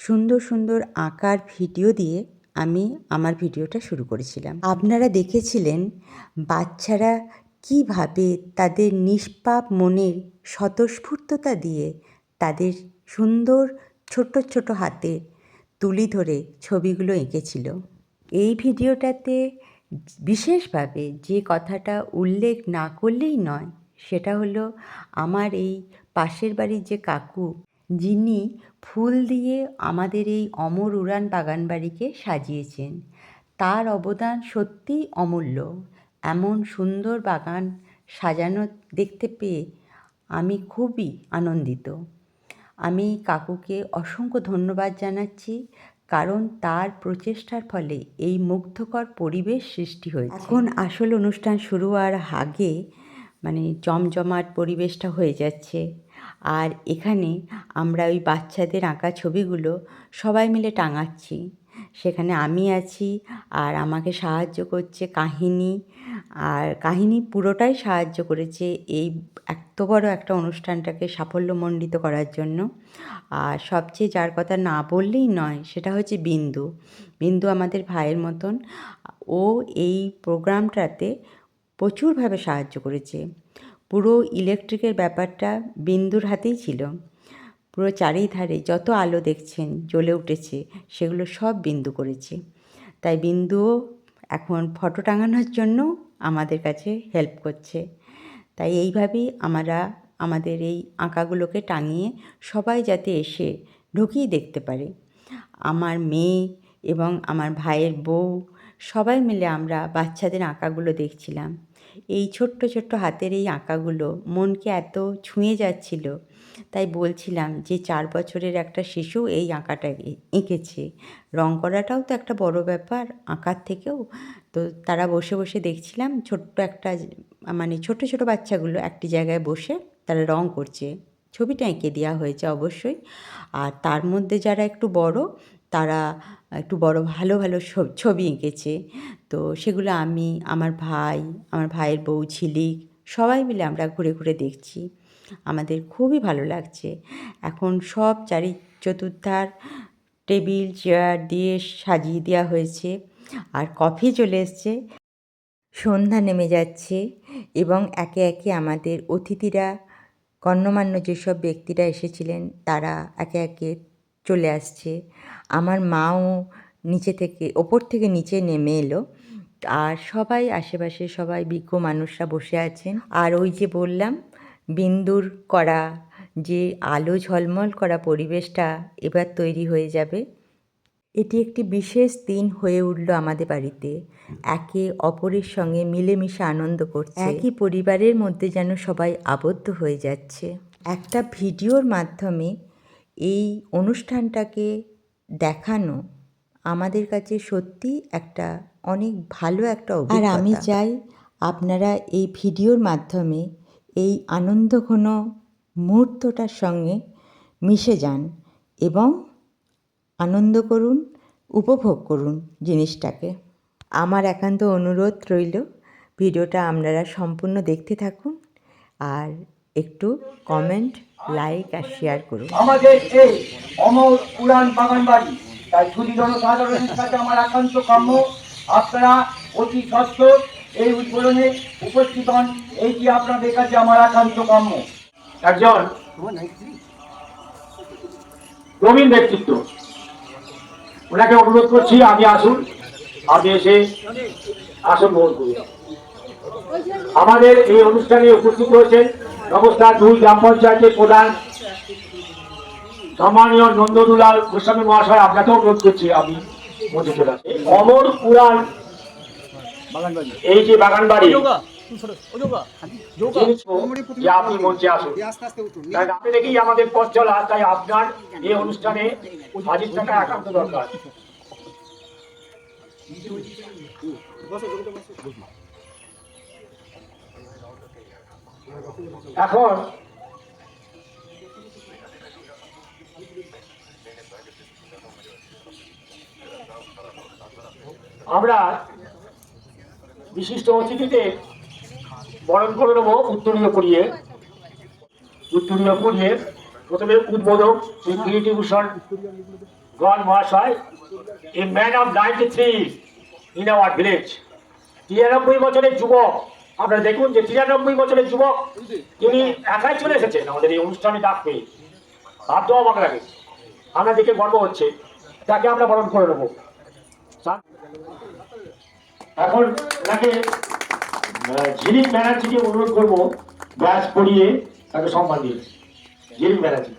সুন্দর সুন্দর আঁকার ভিডিও দিয়ে আমি আমার ভিডিওটা শুরু করেছিলাম। আপনারা দেখেছিলেন বাচ্চারা কীভাবে তাদের নিষ্পাপ মনের স্বতঃস্ফূর্ততা দিয়ে তাদের সুন্দর ছোট ছোট হাতে তুলি ধরে ছবিগুলো এঁকেছিল। এই ভিডিওটাতে বিশেষভাবে যে কথাটা উল্লেখ না করলেই নয়, সেটা হলো আমার এই পাশের বাড়ির যে কাকু যিনি ফুল দিয়ে আমাদের এই অমর উড়ান বাগান বাড়িকে সাজিয়েছেন। তার অবদান সত্যিই অমূল্য। এমন সুন্দর বাগান সাজানো দেখতে পেয়ে আমি খুবই আনন্দিত। আমি কাকুকে অসংখ্য ধন্যবাদ জানাচ্ছি কারণ তার প্রচেষ্টার ফলে এই মুগ্ধকর পরিবেশ সৃষ্টি হয়েছে। এখন আসল অনুষ্ঠান শুরু হওয়ার আগে মানে জমজমাট পরিবেশটা হয়ে যাচ্ছে। আর এখানে আমরা ওই বাচ্চাদের আঁকা ছবিগুলো সবাই মিলে টাঙাচ্ছি। সেখানে আমি আছি আর আমাকে সাহায্য করছে কাহিনী। আর কাহিনী পুরোটাই সাহায্য করেছে এই এত বড় একটা অনুষ্ঠানটাকে সাফল্যমণ্ডিত করার জন্য। আর সবচেয়ে যার কথা না বললেই নয়, সেটা হচ্ছে বিন্দু। বিন্দু আমাদের ভাইয়ের মতন। ও এই প্রোগ্রামটাতে প্রচুরভাবে সাহায্য করেছে। পুরো ইলেকট্রিকের ব্যাপারটা বিন্দুর হাতেই ছিল। পুরো চারিধারে যত আলো দেখছেন, জ্বলে উঠেছে, সেগুলো সব বিন্দু করেছে। তাই বিন্দুও এখন ফটো টাঙানোর জন্য আমাদের কাছে হেল্প করছে। তাই এইভাবেই আমরা আমাদের এই আঁকাগুলোকে টাঙিয়ে সবাই যাতে এসে ঢুকিয়ে দেখতে পারে। আমার মেয়ে এবং আমার ভাইয়ের বউ সবাই মিলে আমরা বাচ্চাদের আঁকাগুলো দেখছিলাম। এই ছোট্ট ছোট্ট হাতের এই আঁকাগুলো মনকে এত ছুঁয়ে যাচ্ছিল। তাই বলছিলাম যে চার বছরের একটা শিশু এই আঁকাটা এঁকেছে। রং করাটাও তো একটা বড় ব্যাপার আঁকার থেকেও। তো তারা বসে বসে দেখছিলাম ছোট্ট একটা মানে ছোট ছোট বাচ্চাগুলো একটি জায়গায় বসে তারা রং করছে। ছবিটা এঁকে দেওয়া হয়েছে অবশ্যই। আর তার মধ্যে যারা একটু বড় তারা একটু বড় ভালো ভালো ছবি এঁকেছে। তো সেগুলো আমি, আমার ভাই, আমার ভাইয়ের বউ, ঝিলিক, সবাই মিলে আমরা ঘুরে ঘুরে দেখছি। আমাদের খুবই ভালো লাগছে। এখন সব চারি চতুর্ধার টেবিল, চেয়ার দিয়ে সাজিয়ে দেওয়া হয়েছে আর কফি চলে এসছে। সন্ধ্যা নেমে যাচ্ছে এবং একে একে আমাদের অতিথিরা, গণ্যমান্য যেসব ব্যক্তিরা এসেছিলেন, তারা একে একে চলে আসছে। আমার মাও নিচে থেকে, ওপর থেকে নিচে নেমে এলো। আর সবাই আশেপাশে সবাই বিজ্ঞ মানুষরা বসে আছেন। আর ওই যে বললাম, বিন্দুর করা যে আলো ঝলমল করা পরিবেশটা এবার তৈরি হয়ে যাবে। এটি একটি বিশেষ দিন হয়ে উঠল আমাদের বাড়িতে। একে অপরের সঙ্গে মিলেমিশে আনন্দ করছে। একই পরিবারের মধ্যে যেন সবাই আবদ্ধ হয়ে যাচ্ছে। একটা ভিডিওর মাধ্যমে এই অনুষ্ঠানটাকে দেখানো আমাদের কাছে সত্যি একটা অনেক ভালো একটা আর আমি চাই আপনারা এই ভিডিওর মাধ্যমে এই আনন্দঘন মুহূর্তটার সঙ্গে মিশে যান এবং আনন্দ করুন উপভোগ করুন জিনিসটাকে। আমার একান্ত অনুরোধ রইল ভিডিওটা আপনারা সম্পূর্ণ দেখতে থাকুন। আর একটু কমেন্ট লাইক আর শেয়ার করুন। আমাদের এই অমর উড়ান বাগান বাড়ি, তাই ছুটি জনসাধারণের কাছে আমার একান্ত কাম্য। আপনারা অতি সত্তর এই উদ্বোধনে উপস্থিত হন, এই এইটি আপনাদের কাছে আমার একান্ত কাম্য। একজন প্রবীণ ব্যক্তিত্ব। ওনাকে অনুরোধ করছি আপনি আসুন, আপনি এসে আসন গ্রহণ করুন। আমাদের এই অনুষ্ঠানে উপস্থিত হয়েছেন নমস্কার দুই গ্রাম পঞ্চায়েতের প্রধান সম্মানীয় নন্দদুলাল গোস্বামী মহাশয় আপনাকেও অনুরোধ করছি আমি আসি। অমর পুরাণ এই যে বাগান বাড়ি আপনি মঞ্চে আসুন। আপনি দেখেই আমাদের পথ চলা তাই আপনার এই অনুষ্ঠানে হাজির থাকা একান্ত দরকার। এখন আমরা বিশিষ্ট অতিথিদের বরণ করে নেব উত্তরীয় পড়িয়ে উত্তরীয় পড়িয়ে প্রথমে উদ্বোধক শ্রী কিরিটি ভূষণ গণ মহাশয়, a man of ninety three in our village. তিরানব্বই বছরের যুবক আপনারা দেখুন যে তিরানব্বই বছরের যুবক তিনি একাই চলে এসেছেন আমাদের এই অনুষ্ঠানে ডাক পেয়ে ভাবতে অবাক লাগে। আমরা দেখে গর্ব হচ্ছে। তাকে আমরা বরণ করে নেব। এখন তাকে ঝিলিক ব্যানার্জিকে অনুরোধ করব ব্যাস পড়িয়ে তাকে সম্মান দিয়ে। ঝিলিক ব্যানার্জি।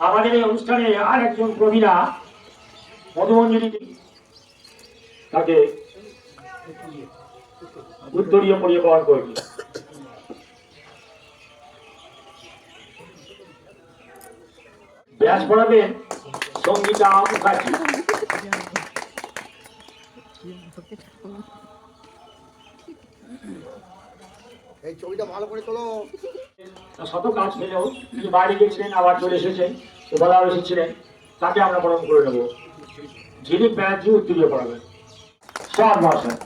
আমাদের এই অনুষ্ঠানে আর একজন প্রবীণা মধুমঞ্জুরি তাকে উত্তরীয় পরিয়ে বহন করবে ব্যাস পড়াবেন সঙ্গীতা মুখার্জি। এই ছবিটা ভালো করে তোলো। শত কাজ ফেলেও তিনি বাইরে গেছিলেন আবার চলে এসেছেন বলা এসেছিলেন, তাকে আমরা বরণ করে নেব। যিনি ব্যানার্জি উত্তরীয় পড়াবেন। সব মহাশয়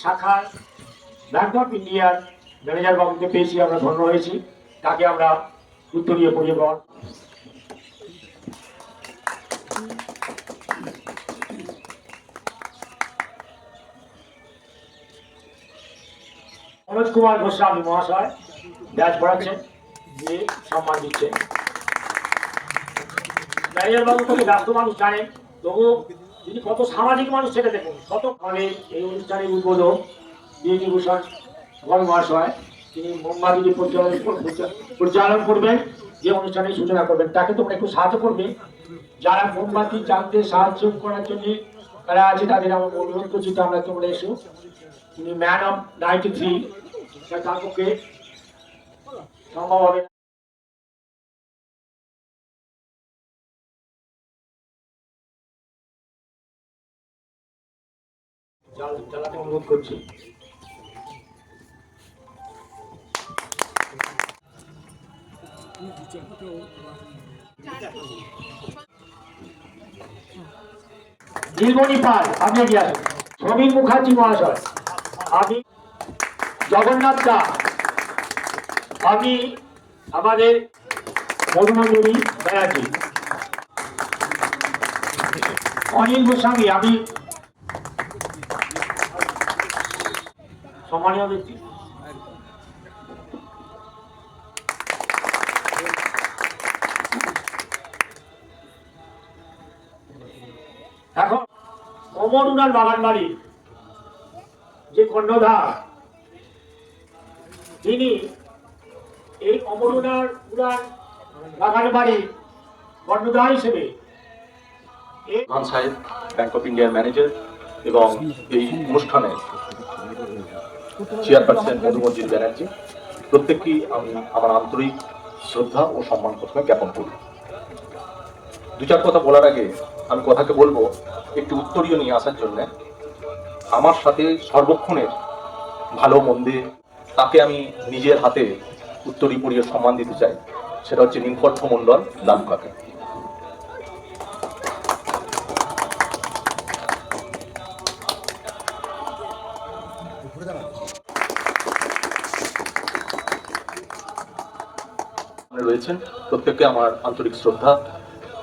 শাখার ব্যাংক অফ ইন্ডিয়ার ম্যানেজার বাবুকে পেয়েছি, আমরা ধন্য হয়েছি। তাকে আমরা উত্তরীয় পড়িয়ে মনোজ কুমার গোস্বামী মহাশয় ব্যাচ পড়াচ্ছেন দিয়ে সম্মান দিচ্ছেন। বাবু খুবই ব্যস্ত মানুষ জানেন, তবু তিনি কত সামাজিক মানুষ সেটা দেখুন। কত ফলে এই অনুষ্ঠানের উদ্বোধক বিএটি ভূষণ গণ মহাশয়, তিনি মোমবাতি পরিচালন পরিচালন করবেন, যে অনুষ্ঠানের সূচনা করবেন। তাকে তোমরা একটু সাহায্য করবে। যারা মোমবাতি জানতে সাহায্য করার জন্য তারা আছে, তাদের আমার অনুরোধ করছি, তোমরা তোমরা এসো। তিনি ম্যান অফ নাইনটি থ্রি তার পক্ষে সম্ভব হবে পাল আপনি মুখার্জি মহাশয় আমি জগন্নাথ দা, আমি আমাদের মধুমঞ্জুরি ব্যানার্জি অনিল গোস্বামী, আমি সম্মানীয় ব্যক্তি। এখন অমরুনার বাগান বাড়ি যে কর্ণধার তিনি এই অমরুনার উড়ান বাগান বাড়ি কর্ণধার হিসেবে খান সাহেব ব্যাংক অফ ইন্ডিয়ার ম্যানেজার এবং এই অনুষ্ঠানে চেয়ারপারসন মধুমঞ্জির ব্যানার্জি, প্রত্যেককেই আমি আমার আন্তরিক শ্রদ্ধা ও সম্মান প্রথমে জ্ঞাপন করি। দু চার কথা বলার আগে আমি কথাকে বলব, একটু উত্তরীয় নিয়ে আসার জন্য। আমার সাথে সর্বক্ষণের ভালো মন্দে তাকে আমি নিজের হাতে উত্তরী সম্মান দিতে চাই, সেটা হচ্ছে নীলকণ্ঠ মণ্ডল সামনে রয়েছেন প্রত্যেককে আমার আন্তরিক শ্রদ্ধা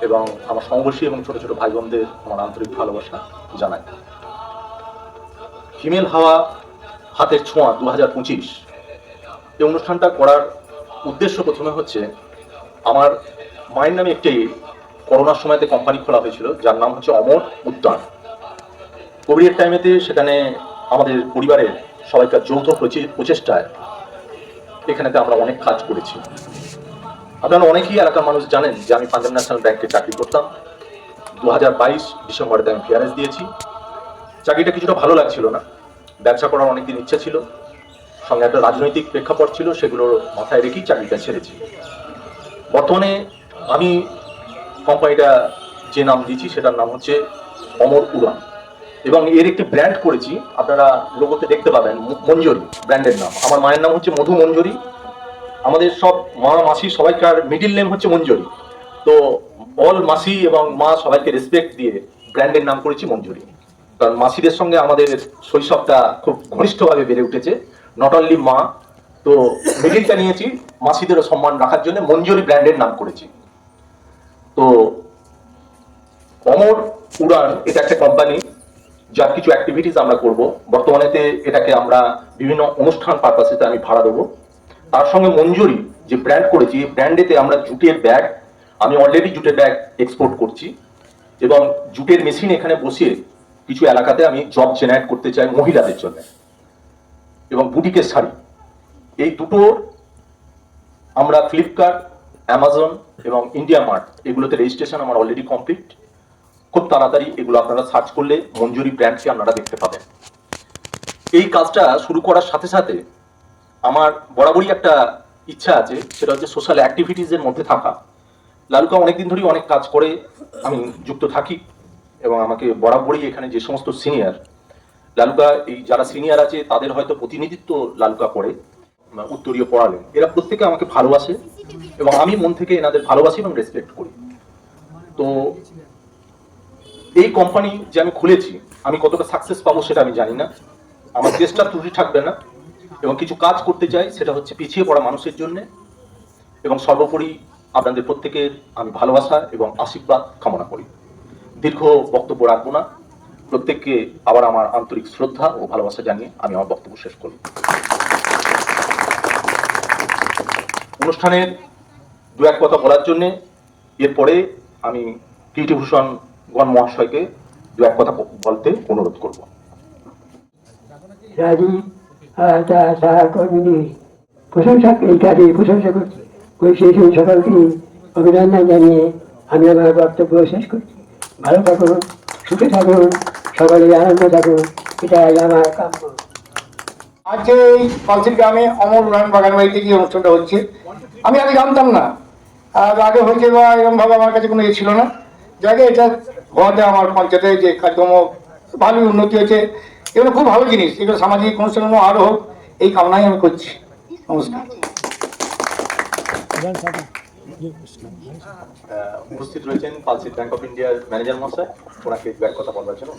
এবং আমার সমবয়সী এবং ছোট ছোট ভাই বোনদের আমার আন্তরিক ভালোবাসা জানাই। হিমেল হাওয়া হাতের ছোঁয়া দু হাজার পঁচিশ এই অনুষ্ঠানটা করার উদ্দেশ্য প্রথমে হচ্ছে আমার মায়ের নামে একটি করোনার সময়তে কোম্পানি খোলা হয়েছিল, যার নাম হচ্ছে অমর উদ্যান। কোভিডের টাইমেতে সেখানে আমাদের পরিবারের সবাইকার যৌথ প্রচে- প্রচেষ্টায় এখানেতে আমরা অনেক কাজ করেছি। আপনারা অনেকেই এলাকার মানুষ জানেন যে আমি পাঞ্জাব ন্যাশনাল ব্যাংকে চাকরি করতাম। দু হাজার বাইশ ডিসেম্বরেতে আমি ফিয়ারেস দিয়েছি। চাকরিটা কিছুটা ভালো লাগছিল না। ব্যবসা করার অনেকদিন ইচ্ছা ছিল। সঙ্গে একটা রাজনৈতিক প্রেক্ষাপট ছিল, সেগুলোর মাথায় রেখেই চাকরিটা ছেড়েছি। বর্তমানে আমি কোম্পানিটা যে নাম দিয়েছি, সেটার নাম হচ্ছে অমর উড়ান। এবং এর একটি ব্র্যান্ড করেছি, আপনারা লোগোতে দেখতে পাবেন মঞ্জুরি, ব্র্যান্ডের নাম। আমার মায়ের নাম হচ্ছে মধু মঞ্জুরি। আমাদের সব মা, মাসি, সবাইকার মিডিল নেম হচ্ছে মঞ্জুরি। তো অল মাসি এবং মা সবাইকে রেসপেক্ট দিয়ে ব্র্যান্ডের নাম করেছি মঞ্জুরি। কারণ মাসিদের সঙ্গে আমাদের শৈশবটা খুব ঘনিষ্ঠভাবে বেড়ে উঠেছে। নট অনলি মা, তো মিডিলটা জানিয়েছি, মাসিদেরও সম্মান রাখার জন্য মঞ্জুরি ব্র্যান্ডের নাম করেছি। তো অমর উড়ান এটা একটা কোম্পানি যার কিছু অ্যাক্টিভিটিস আমরা করব। বর্তমানেতে এটাকে আমরা বিভিন্ন অনুষ্ঠান পারপাসেতে আমি ভাড়া দেবো। তার সঙ্গে মঞ্জুরি যে ব্র্যান্ড করেছি, এই ব্র্যান্ডেতে আমরা জুটের ব্যাগ আমি অলরেডি জুটের ব্যাগ এক্সপোর্ট করছি। এবং জুটের মেশিন এখানে বসিয়ে কিছু এলাকাতে আমি জব জেনারেট করতে চাই মহিলাদের জন্য। এবং বুটিকের শাড়ি। এই দুটোর আমরা ফ্লিপকার্ট অ্যামাজন এবং ইন্ডিয়া মার্ট এগুলোতে রেজিস্ট্রেশন আমার অলরেডি কমপ্লিট খুব তাড়াতাড়ি এগুলো আপনারা সার্চ করলে মঞ্জুরি ব্র্যান্ডকে আপনারা দেখতে পাবেন। এই কাজটা শুরু করার সাথে সাথে আমার বরাবরই একটা ইচ্ছা আছে, সেটা হচ্ছে সোশ্যাল অ্যাক্টিভিটিসের মধ্যে থাকা। লালুকা অনেকদিন ধরেই অনেক কাজ করে আমি যুক্ত থাকি এবং আমাকে বরাবরই এখানে যে সমস্ত সিনিয়র লালুকা, এই যারা সিনিয়র আছে, তাদের হয়তো প্রতিনিধিত্ব লালুকা করে উত্তরীয় পড়ালেন এরা প্রত্যেকে আমাকে ভালোবাসে, এবং আমি মন থেকে এনাদের ভালোবাসি এবং রেসপেক্ট করি। তো এই কোম্পানি যে আমি খুলেছি, আমি কতটা সাকসেস পাবো সেটা আমি জানি না। আমার চেষ্টা ত্রুটি থাকবে না, এবং কিছু কাজ করতে চাই, সেটা হচ্ছে পিছিয়ে পড়া মানুষের জন্য। এবং সর্বোপরি আপনাদের প্রত্যেকের আমি ভালোবাসা এবং আশীর্বাদ কামনা করি। দীর্ঘ বক্তব্য রাখব না। প্রত্যেককে আবার আমার আন্তরিক শ্রদ্ধা ও ভালোবাসা জানিয়ে আমি আমার বক্তব্য শেষ করি অনুষ্ঠানের দু এক কথা বলার জন্য এরপরে আমি কীর্তিভূষণ গণ মহাশয়কে দু এক কথা বলতে অনুরোধ করব। সকলকে অভিনন্দন জানিয়ে আমি আমার বক্তব্য শেষ করছি। ভালো থাকুন। সুখে থাকুন সকলে আনন্দ থাকুন, এটাই আমার কাম্য। আজকে এই পালসির গ্রামে অমর উড়ান বাগান বাড়িতে গিয়ে অনুষ্ঠানটা হচ্ছে। আমি আগে জানতাম না। আর আগে হয়েছে বা এরকম ভাবে আমার কাছে কোনো ইয়ে ছিল না। যাকে এটা হওয়াতে আমার পঞ্চায়েতে যে কাজকর্ম ভালোই উন্নতি হয়েছে, এগুলো খুব ভালো জিনিস। এগুলো সামাজিক অনুষ্ঠান আরও হোক, এই কামনাই আমি করছি। নমস্কার। উপস্থিত রয়েছেন পালসিট ব্যাংক অফ ইন্ডিয়ার ম্যানেজার মহাশয়। ওনাকে দু কথা বলবার জন্য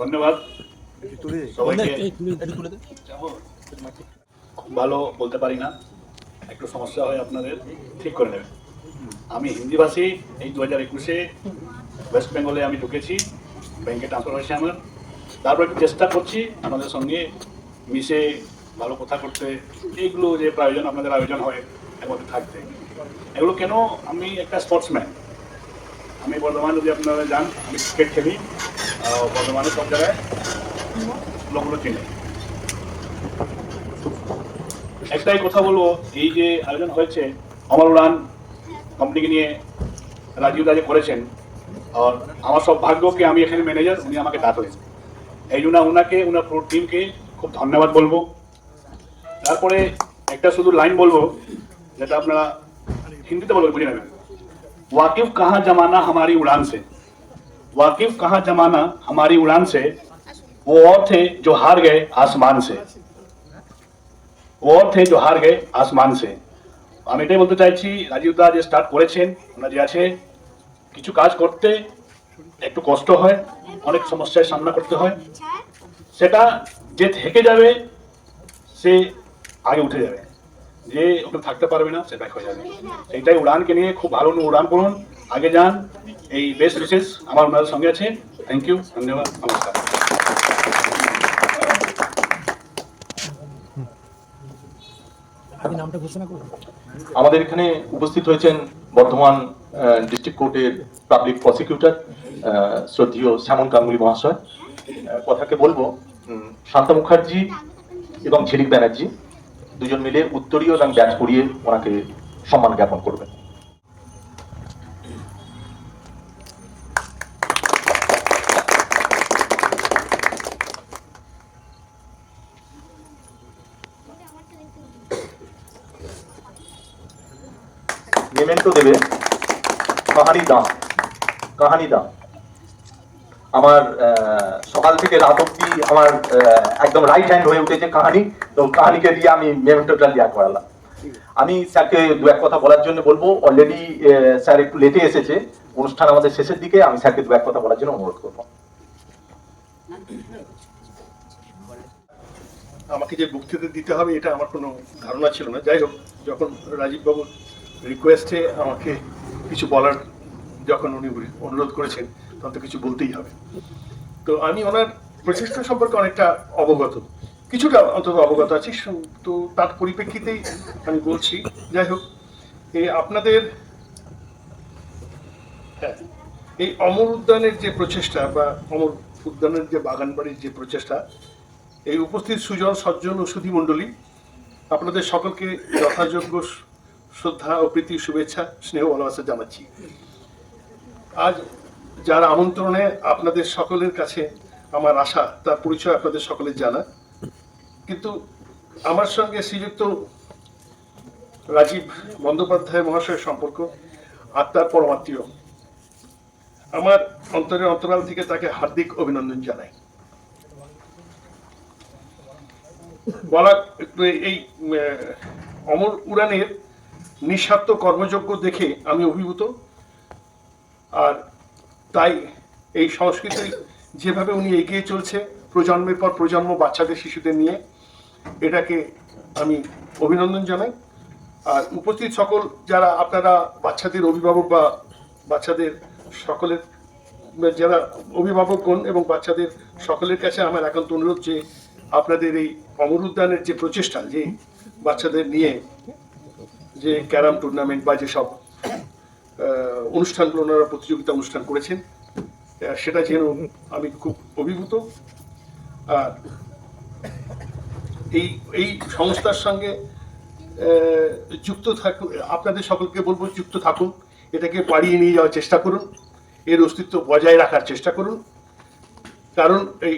ধন্যবাদ। সবাইকে খুব ভালো বলতে পারি না। একটু সমস্যা হয় আপনাদের। ঠিক করে নেবেন। আমি হিন্দিভাষী। এই দু হাজার একুশে ওয়েস্ট বেঙ্গলে আমি ঢুকেছি। ব্যাংকে ট্রান্সফার হয়েছে আমার। তারপর একটু চেষ্টা করছি আমাদের সঙ্গে মিশে ভালো কথা করতে। এইগুলো যে প্রয়োজন আপনাদের আয়োজন হয় মধ্যে থাকতে। এগুলো কেন আমি একটা স্পোর্টসম্যান আমি বর্ধমানে যদি আপনারা যান, আমি ক্রিকেট খেলি। বর্ধমানে সব জায়গায় লোকগুলো চিনি। একটাই কথা বলব, এই যে আয়োজন হয়েছে অমর উড়ান কোম্পানিকে নিয়ে রাজীব দা যে করেছেন। আমার সব ভাগ্যকে আমি এখানে ম্যানেজার উনি আমাকে ডাকলেন এই জন্য ওনাকে ওনার পুরো টিমকে খুব ধন্যবাদ বলবো তারপরে একটা শুধু লাইন বলবো যেটা আপনারা হিন্দিতে বলবেন বুঝে নেবেন वाकिफ कहाँ जमाना हमारी उड़ान से वाकिफ कहाँ जमाना हमारी उड़ान से वो और थे जो हार गए आसमान से वो और थे जो हार गए आसमान से আমি এটাই বলতে চাইছি রাজীব দা যে স্টার্ট করেছেন ওনার যে আছে কিছু কাজ করতে একটু কষ্ট হয় অনেক সমস্যার সামনা করতে হয়। সেটা যে থেকে যাবে সে আগে উঠে যাবে। যে ওখানে থাকতে পারবে না সেটা হয়ে যাবে। সেইটাই উড়ানকে নিয়ে খুব ভালো উড়ান করুন। আগে যান। এই বেস্ট বিশেষ আমার ওনাদের সঙ্গে আছে। থ্যাংক ইউ ধন্যবাদ নমস্কার। আমাদের এখানে উপস্থিত হয়েছেন বর্ধমান ডিস্ট্রিক্ট কোর্টের পাবলিক প্রসিকিউটর শ্রদ্ধীয় শ্যামন গাঙ্গুলি মহাশয়। কথাকে বলব শান্তা মুখার্জি এবং ঝিলিক ব্যানার্জি দুজন মিলে উত্তরীয় এবং ব্যাচ পড়িয়ে ওনাকে সম্মান জ্ঞাপন করবেন। মেমেন্টো দেবে। কাহানি দাম কাহানি দাম। আমার সকাল থেকে রাত অব্দি আমার একদম রাইট হ্যান্ড হয়ে উঠেছে কাহানি, তো কাহানিকে দিয়ে আমি মেমেন্টোটা দেওয়া করালাম। আমি স্যারকে দু এক কথা বলার জন্য বলব অলরেডি স্যার একটু লেটে এসেছে, অনুষ্ঠান আমাদের শেষের দিকে, আমি স্যারকে দু এক কথা বলার জন্য অনুরোধ করব। আমাকে যে বক্তৃতা দিতে হবে, এটা আমার কোনো ধারণা ছিল না। যাই হোক, যখন রাজীববাবুর রিকোয়েস্টে আমাকে কিছু বলার যখন উনি অনুরোধ করেছেন, তখন তো কিছু বলতেই হবে। তো আমি ওনার প্রচেষ্টা সম্পর্কে অনেকটা অবগত। কিছুটা অন্তত অবগত আছি, তো তার পরিপ্রেক্ষিতেই আমি বলছি। যাই হোক এই আপনাদের হ্যাঁ এই অমর উদ্যানের যে প্রচেষ্টা বা অমর উদ্যানের যে বাগান বাড়ির যে প্রচেষ্টা, এই উপস্থিত সুজন, সজ্জন ও সুধী মণ্ডলী, আপনাদের সকলকে যথাযোগ্য শ্রদ্ধা ও প্রীতি, শুভেচ্ছা, স্নেহ, ভালোবাসা জানাচ্ছি। আজ যার আমন্ত্রণে আপনাদের সকলের কাছে আমার আশা, তার পরিচয় আপনাদের সকলের জানা। কিন্তু আমার সঙ্গে শ্রীযুক্ত রাজীব বন্দ্যোপাধ্যায় মহাশয়ের সম্পর্ক আত্মার পরমাত্মীয়। আমার অন্তরের অন্তরাল থেকে তাকে হার্দিক অভিনন্দন জানাই। বলা এই অমর উড়ানের নিঃস্বার্থ কর্মযোগ্য দেখে আমি অভিভূত। আর তাই এই সংস্কৃতি যেভাবে উনি এগিয়ে চলছে প্রজন্মের পর প্রজন্ম বাচ্চাদের, শিশুদের নিয়ে, এটাকে আমি অভিনন্দন জানাই। আর উপস্থিত সকল যারা আপনারা বাচ্চাদের অভিভাবক বা বাচ্চাদের সকলের, যারা অভিভাবকগণ এবং বাচ্চাদের সকলের কাছে আমার একান্ত অনুরোধ যে আপনাদের এই অমর উদ্যানের যে প্রচেষ্টা, যে বাচ্চাদের নিয়ে যে ক্যারাম টুর্নামেন্ট বা যেসব অনুষ্ঠানগুলো ওনারা প্রতিযোগিতা অনুষ্ঠান করেছেন। সেটা যেন আমি খুব অভিভূত। আর এই এই সংস্থার সঙ্গে যুক্ত থাকুন, আপনাদের সকলকে বলব, যুক্ত থাকুন। এটাকে বাড়িয়ে নিয়ে যাওয়ার চেষ্টা করুন। এর অস্তিত্ব বজায় রাখার চেষ্টা করুন। কারণ এই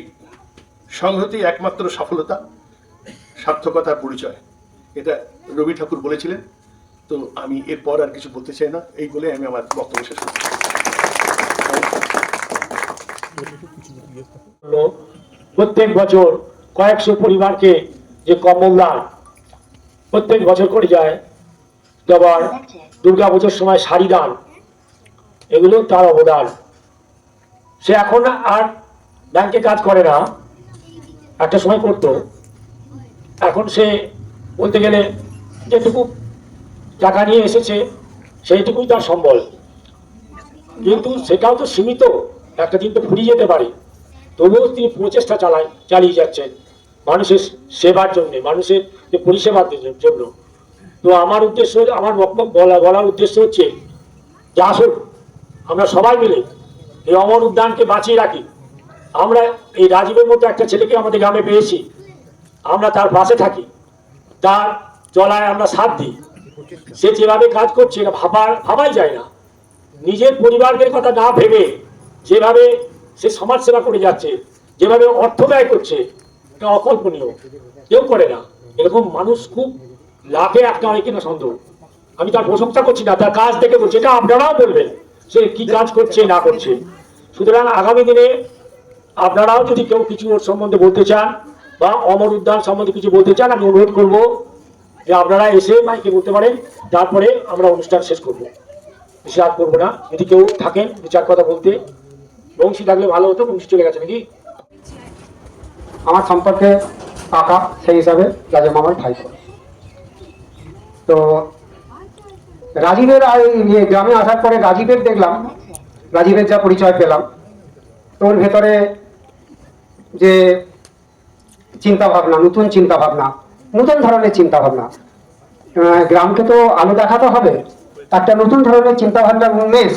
সংহতি একমাত্র সফলতা, সার্থকতার পরিচয়। এটা রবি ঠাকুর বলেছিলেন। তো আমি এরপর আর কিছু বলতে চাই না। এই বলে আমি আমার বক্তব্য শেষ করছি। প্রত্যেক বছর কয়েকশো পরিবারকে যে কম্বল দান প্রত্যেক বছর করে যায়। আবার দুর্গা পুজোর সময় শাড়ি দান, এগুলো তার অবদান। সে এখন আর ব্যাংকে কাজ করে না, একটা সময় করতো। এখন সে বলতে গেলে যেটুকু টাকা নিয়ে এসেছে, সেইটুকুই তার সম্বল। কিন্তু সেটাও তো সীমিত, একটা দিন তো ফুরিয়ে যেতে পারে। তবুও তিনি প্রচেষ্টা চালায় চালিয়ে যাচ্ছেন মানুষের সেবার জন্য, মানুষের যে পরিষেবার জন্য। তো আমার উদ্দেশ্য, আমার বক্তব্য, বলা, বলার উদ্দেশ্য হচ্ছে, যে আসুন, আমরা সবাই মিলে এই অমর উদ্যানকে বাঁচিয়ে রাখি। আমরা এই রাজীবের মতো একটা ছেলেকে আমাদের গ্রামে পেয়েছি। আমরা তার পাশে থাকি। তার চলায় আমরা সাথ দিই। সে যেভাবে কাজ করছে, এটা ভাবার ভাবাই যায় না। নিজের পরিবারের কথা না ভেবে যেভাবে সে সমাজ সেবা করে যাচ্ছে, যেভাবে অর্থ ব্যয় করছে, এটা অকল্পনীয়। কেউ করে না। এরকম মানুষ খুব লাভে হয় কিনা সন্দেহ আমি তার প্রশংসা করছি না, তার কাজ দেখে বলছি, এটা আপনারাও বলবেন সে কি কাজ করছে, না করছে? সুতরাং আগামী দিনে আপনারাও যদি কেউ কিছু ওর সম্বন্ধে বলতে চান বা অমর উদ্যান সম্বন্ধে কিছু বলতে চান, আমি অনুরোধ করব যে আপনারা এসে মাইকে বলতে পারেন, তারপরে আমরা অনুষ্ঠান শেষ করব। বেশি রাত করব না। যদি কেউ থাকেন, দু চার কথা বলতে। বংশী থাকলে ভালো হতো, বংশী চলে গেছে নাকি? আমার সম্পর্কে কাকা, সেই হিসাবে রাজা মামার ভাই। তো রাজীবের আর ইয়ে গ্রামে আসার পরে রাজীবের দেখলাম, রাজীবের যা পরিচয় পেলাম, ওর ভেতরে যে চিন্তা ভাবনা নতুন চিন্তা ভাবনা নতুন ধরনের চিন্তা ভাবনা গ্রামকে তো আলো দেখাতে হবে। একটা নতুন ধরনের চিন্তাভাবনা উন্মেষ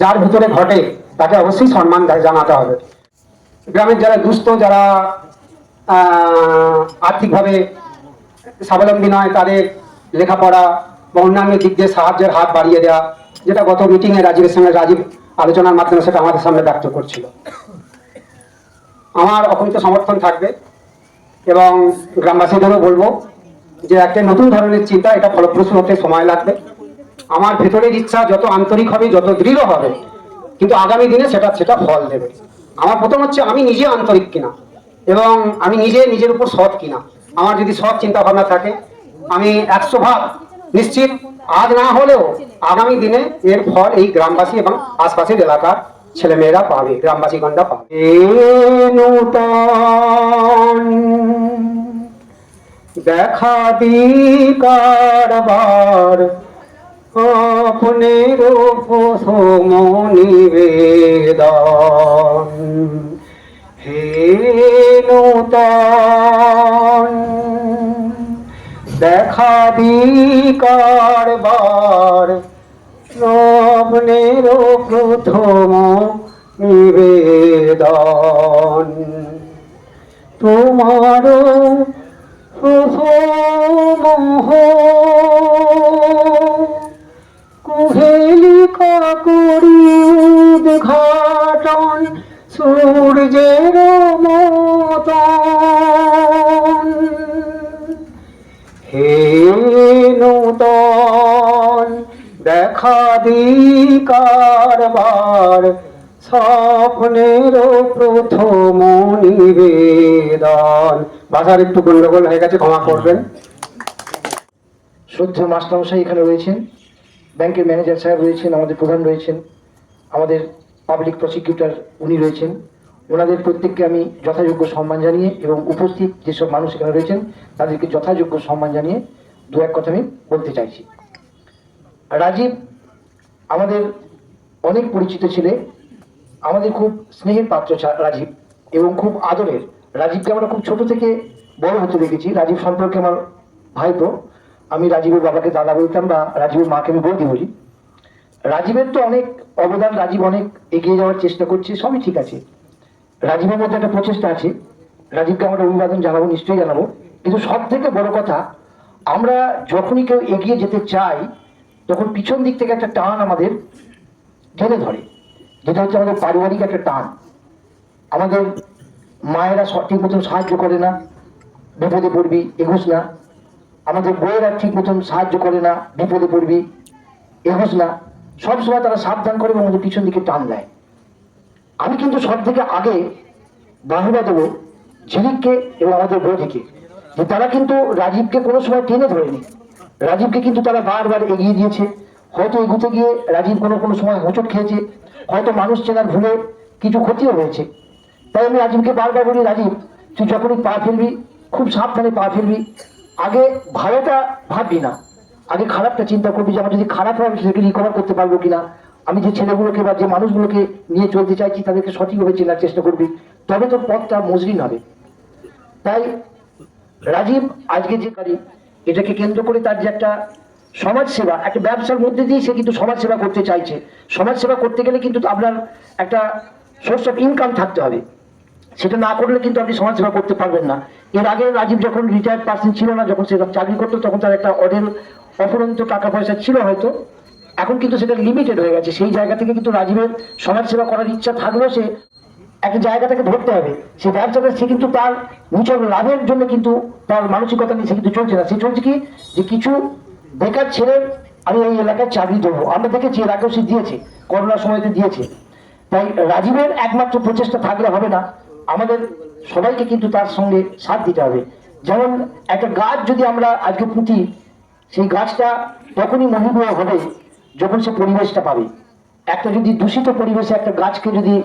যার ভিতরে ঘটে, তাকে অবশ্যই সম্মান জানাতে হবে। গ্রামের যারা দুস্থ, যারা আর্থিকভাবে স্বাবলম্বী নয়, তাদের লেখাপড়া বা অন্যান্য দিক দিয়ে সাহায্যের হাত বাড়িয়ে দেওয়া যেটা গত মিটিংয়ে রাজীবের সঙ্গে রাজীব আলোচনার মাধ্যমে সেটা আমাদের সামনে ব্যক্ত করছিল। আমার অকুণ্ঠ সমর্থন থাকবে। এবং গ্রামবাসীদেরও বলব যে একটা নতুন ধরনের চিন্তা, এটা ফলপ্রসূ হতে সময় লাগবে। আমার ভেতরের ইচ্ছা যত আন্তরিক হবে, যত দৃঢ় হবে, কিন্তু আগামী দিনে সেটা সেটা ফল দেবে। আমার প্রথম হচ্ছে আমি নিজে আন্তরিক কিনা, এবং আমি নিজে নিজের উপর সৎ কিনা। আমার যদি সৎ চিন্তা ভাবনা থাকে, আমি একশো ভাগ নিশ্চিত, আজ না হলেও আগামী দিনে এর ফল এই গ্রামবাসী এবং আশপাশের এলাকার ছেলেমেয়েরা পাবে গ্রামবাসীগণরা পাবে। দেখা দি কারবার হে দেখা দি কারবার আপনের প্রথম নিবেদন। তোমার প্রথম কুহেলিকা করি উদ্ঘাটন সূর্যের মতন দেখা দি কারবার স্বপ্নের প্রথম নিবেদন। ভাষার একটু গন্ডগোল হয়ে গেছে, ক্ষমা করবেন। শ্রদ্ধ মাস্টারমশাই এখানে রয়েছেন। ব্যাংকের ম্যানেজার সাহেব রয়েছেন, আমাদের প্রধান রয়েছেন। আমাদের পাবলিক প্রসিকিউটর উনি রয়েছেন। ওনাদের প্রত্যেককে আমি যথাযোগ্য সম্মান জানিয়ে এবং উপস্থিত যেসব মানুষ এখানে রয়েছেন, তাদেরকে যথাযোগ্য সম্মান জানিয়ে দু এক কথা আমি বলতে চাইছি। রাজীব আমাদের অনেক পরিচিত ছেলে, আমাদের খুব স্নেহের পাত্র রাজীব এবং খুব আদরের। রাজীবকে আমরা খুব ছোট থেকে বড় হতে দেখেছি। রাজীব সম্পর্কে আমার ভাইপো। আমি রাজীবের বাবাকে দাদা বলতাম বা রাজীবের মাকে আমি বৌদি বলি। রাজীবের তো অনেক অবদান, রাজীব অনেক এগিয়ে যাওয়ার চেষ্টা করছে, সবই ঠিক আছে। রাজীবের মধ্যে একটা প্রচেষ্টা আছে। রাজীবকে আমরা অভিবাদন জানাব, নিশ্চয়ই জানাব। কিন্তু সব থেকে বড় কথা, আমরা যখনই কেউ এগিয়ে যেতে চাই তখন পিছন দিক থেকে একটা টান আমাদের টেনে ধরে, যেটা হচ্ছে আমাদের পারিবারিক একটা টান। আমাদের মায়েরা ঠিক মতন সাহায্য করে না, বিপদে পড়বি, এগোস না। আমাদের বইয়েরা ঠিক মতন সাহায্য করে না, বিপদে পড়বি, এগোস না। সবসময় তারা সাবধান করে এবং আমাদের পিছন দিকে টান দেয়। আমি কিন্তু সব থেকে আগে বাহুবা দেবো ঝিলিককে এবং আমাদের বৌদিকে, যে তারা কিন্তু রাজীবকে কোনো সময় টেনে ধরেনি। রাজীবকে কিন্তু তারা বারবার এগিয়ে দিয়েছে। হয়তো এগুতে গিয়ে রাজীব কোনো কোনো সময় হোঁচট খেয়েছে। হয়তো মানুষ চেনার ভুলে কিছু ক্ষতিও হয়েছে তাই আমি রাজীবকে বারবার বলি, রাজীব, তুই যখনই পা ফেলবি, খুব সাবধানে পা ফেলবি। আগে ভালোটা ভাববি না। আগে খারাপটা চিন্তা করবি যে আমার যদি খারাপ হয়, আমি সেটাকে রিকভার করতে পারব কিনা। আমি যে ছেলেগুলোকে বা যে মানুষগুলোকে নিয়ে চলতে চাইছি, তাদেরকে সঠিকভাবে চেনার চেষ্টা করবি। তবে তোর পথটা মসৃণ হবে। তাই রাজীব আজকে যে কারি এটাকে কেন্দ্র করে তার যে একটা সমাজ সেবা একটা ব্যবসার মধ্যে দিয়ে সে কিন্তু সমাজ সেবা করতে চাইছে। সমাজ সেবা করতে গেলে কিন্তু আপনার একটা সোর্স অফ ইনকাম থাকতে হবে। সেটা না করলে কিন্তু আপনি সমাজ সেবা করতে পারবেন না। এর আগে রাজীব যখন রিটায়ার্ড পার্সন ছিল না, যখন সে চাকরি করতো, তখন তার একটা অডেল অফুরন্ত টাকা পয়সা ছিল হয়তো। এখন কিন্তু সেটা লিমিটেড হয়ে গেছে। সেই জায়গা থেকে কিন্তু রাজীবের সমাজ সেবা করার ইচ্ছা থাকলেও সে একটা জায়গা থেকে ধরতে হবে। সে ব্যবসাটা সে কিন্তু তার নিজের লাভের জন্য কিন্তু তার মানসিকতা নিয়ে সে কিন্তু চলছে না। সে চলছে কি? যে কিছু বেকার ছেলে, আমি এই এলাকায় চাকরি দেবো আমরা দেখেছি আগেও সে দিয়েছে, করোনার সময়তে দিয়েছে। তাই রাজীবের একমাত্র প্রচেষ্টা থাকলে হবে না। আমাদের সবাইকে কিন্তু তার সঙ্গে সাথ দিতে হবে। যেমন একটা গাছ যদি আমরা আজকে পুঁতি, সেই গাছটা তখনই মহিময় হবে, যখন সে পরিবেশটা পাবে। একটা যদি দূষিত পরিবেশে একটা গাছকে যদি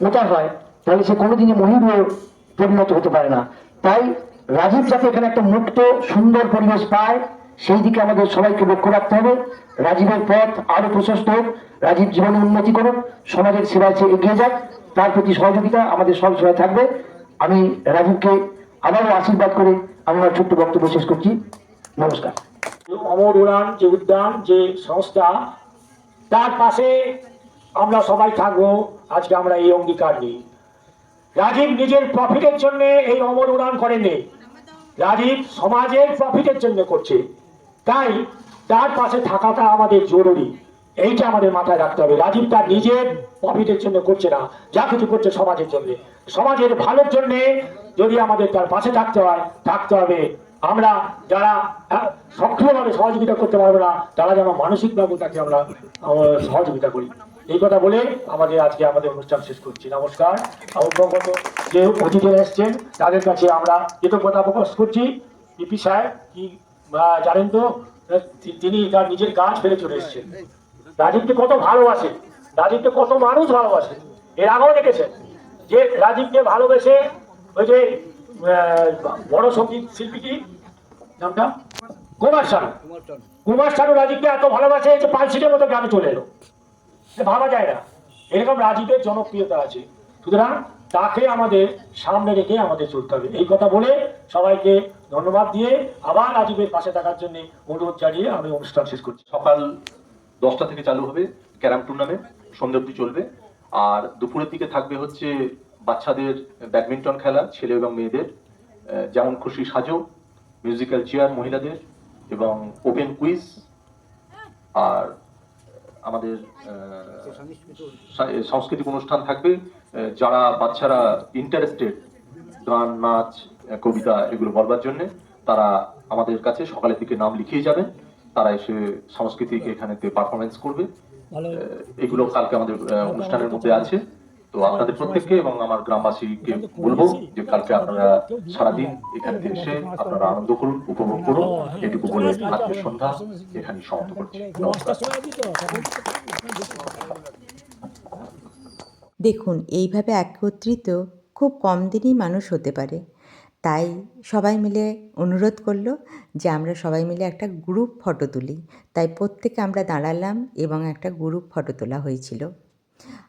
পোতা হয়, তাহলে সে কোনোদিনই মহিময় পরিণত হতে পারে না। তাই রাজীব যাতে এখানে একটা মুক্ত, সুন্দর পরিবেশ পায়, সেই দিকে আমাদের সবাইকে লক্ষ্য রাখতে হবে। রাজীবের পথ আরও প্রশস্ত হোক, রাজীব জীবনে উন্নতি করুক, সমাজের সেবায় সে এগিয়ে যাক, তার প্রতি সহযোগিতা আমাদের সব সময় থাকবে। আমি রাজীবকে আবারও আশীর্বাদ করে আমি আমার ছোট্ট বক্তব্য শেষ করছি। নমস্কার। অমর উড়ান যে উদ্যান, যে সংস্থা, তার পাশে আমরা সবাই থাকব, আজকে আমরা এই অঙ্গীকার নিই। রাজীব নিজের প্রফিটের জন্য এই অমর উড়ান করেননি। রাজীব সমাজের প্রফিটের জন্য করছে। তাই তার পাশে থাকাটা আমাদের জরুরি। এইটা আমাদের মাথায় রাখতে হবে। রাজীব তার নিজের প্রফিটের জন্য করছে না, যা কিছু করছে সমাজের জন্য। সমাজের ভালোর জন্য যদি আমাদের তার পাশে থাকতে হয়, থাকতে হবে। আমরা যারা সক্রিয়ভাবে সহযোগিতা করতে পারব না, তারা যেন মানসিকভাবে তাকে আমরা সহযোগিতা করি। এই কথা বলে আমাদের আজকে আমাদের অনুষ্ঠান শেষ করছি। নমস্কার। অভ্যগত যে অতিথিরা এসছেন তাদের কাছে আমরা কৃতজ্ঞতা প্রকাশ করছি। পিপি সাহেব কি জানেন তো তিনি তার নিজের কাজ ফেলে চলে এসেছেন। রাজীবকে কত ভালোবাসে রাজীবকে কত মানুষ ভালোবাসে। এর আগেও দেখেছেন যে রাজীবকে ভালোবেসে ওই যে বড় সংগীত শিল্পী কি? নামটা কুমার শানু। কুমার শানু। রাজীবকে এত ভালোবাসে যে পালসিটের মতো গ্রামে চলে এলো। ভাবা যায় না। এরকম রাজীবের জনপ্রিয়তা আছে। সুতরাং তাকে আমাদের সামনে রেখে আমাদের চলতে হবে। এই কথা বলে সবাইকে ধন্যবাদ দিয়ে আবার রাজীবের পাশে থাকার জন্য অনুরোধ জানিয়ে আমি অনুষ্ঠান শেষ করছি। সকাল দশটা থেকে চালু হবে ক্যারাম টুর্নামেন্ট। সন্ধ্যে অবধি চলবে। আর দুপুরের দিকে থাকবে হচ্ছে বাচ্চাদের ব্যাডমিন্টন খেলা, ছেলে এবং মেয়েদের। যেমন খুশি সাজো মিউজিক্যাল চেয়ার মহিলাদের এবং ওপেন কুইজ আর আমাদের সাংস্কৃতিক অনুষ্ঠান থাকবে যারা বাচ্চারা ইন্টারেস্টেড গান নাচ কবিতা এগুলো বলবার জন্য তারা আমাদের কাছে সকালের দিকে নাম লিখিয়ে যাবেন তারা এসে সাংস্কৃতিক এখানেতে পারফরমেন্স করবে। এগুলো কালকে আমাদের অনুষ্ঠানের মধ্যে আছে। তো আপনাদের প্রত্যেককে এবং আমার গ্রামবাসীকে বলব যে কালকে আপনারা সারাদিন এখানে এসে আপনারা আনন্দ করুন উপভোগ করুন। এটুকু বলে আজকের সন্ধ্যা এখানে সমাপ্ত করছি। দেখুন এইভাবে একত্রিত খুব কম দিনই মানুষ হতে পারে। তাই সবাই মিলে অনুরোধ করল যে আমরা সবাই মিলে একটা গ্রুপ ফটো তুলি। তাই প্রত্যেকে আমরা দাঁড়ালাম এবং একটা গ্রুপ ফটো তোলা হয়েছিল।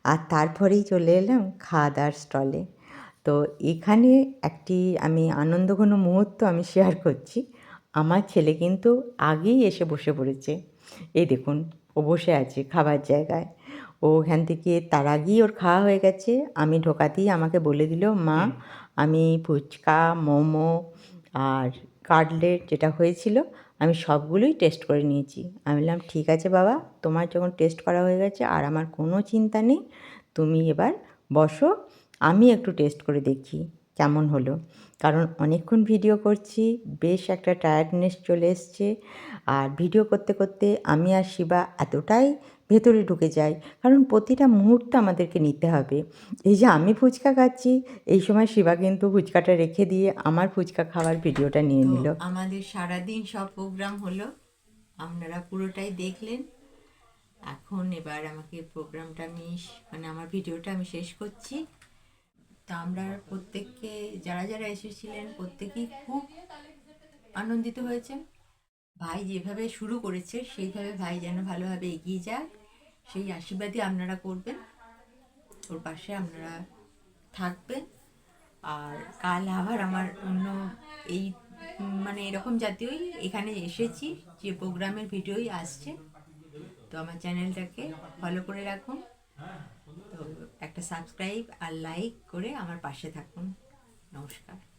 আর তারপরেই চলে এলাম খাওয়া দাওয়ার স্টলে। তো এখানে একটি আমি আনন্দ আনন্দঘন মুহূর্ত আমি শেয়ার করছি। আমার ছেলে কিন্তু আগেই এসে বসে পড়েছে। এই দেখুন, ও বসে আছে খাবার জায়গায়। ও ওখান থেকে তার আগেই ওর খাওয়া হয়ে গেছে। আমি ঢোকাতেই আমাকে বলে দিল, মা, আমি ফুচকা, মোমো আর কাটলেট যেটা হয়েছিল আমি সবগুলোই টেস্ট করে নিয়েছি। আমি বললাম, ঠিক আছে বাবা, তোমার যখন টেস্ট করা হয়ে গেছে আর আমার কোনো চিন্তা নেই, তুমি এবার বসো, আমি একটু টেস্ট করে দেখি কেমন হলো। কারণ অনেকক্ষণ ভিডিও করছি বেশ একটা টায়ার্ডনেস চলে এসছে। আর ভিডিও করতে করতে আমি আর শিবা এতটাই ভেতরে ঢুকে যাই কারণ প্রতিটা মুহূর্ত আমাদেরকে নিতে হবে। এই যে আমি ফুচকা খাচ্ছি এই সময় শিবা কিন্তু ফুচকাটা রেখে দিয়ে আমার ফুচকা খাওয়ার ভিডিওটা নিয়ে নিল। আমাদের সারাদিন সব প্রোগ্রাম হলো আপনারা পুরোটাই দেখলেন। এখন এবার আমাকে প্রোগ্রামটা আমি মানে আমার ভিডিওটা আমি শেষ করছি। তা আমরা প্রত্যেককে, যারা যারা এসেছিলেন, প্রত্যেকেই খুব আনন্দিত হয়েছেন। ভাই যেভাবে শুরু করেছে, সেইভাবে ভাই যেন ভালোভাবে এগিয়ে যাক, সেই আশীর্বাদই আপনারা করবেন। ওর পাশে আপনারা থাকবেন। আর কাল আবার আমার অন্য এই মানে এরকম জাতীয়ই এখানে এসেছি, যে প্রোগ্রামের ভিডিওই আসছে। তো আমার চ্যানেলটাকে ফলো করে রাখুন। একটা সাবস্ক্রাইব আর লাইক করে আমার পাশে থাকুন। নমস্কার।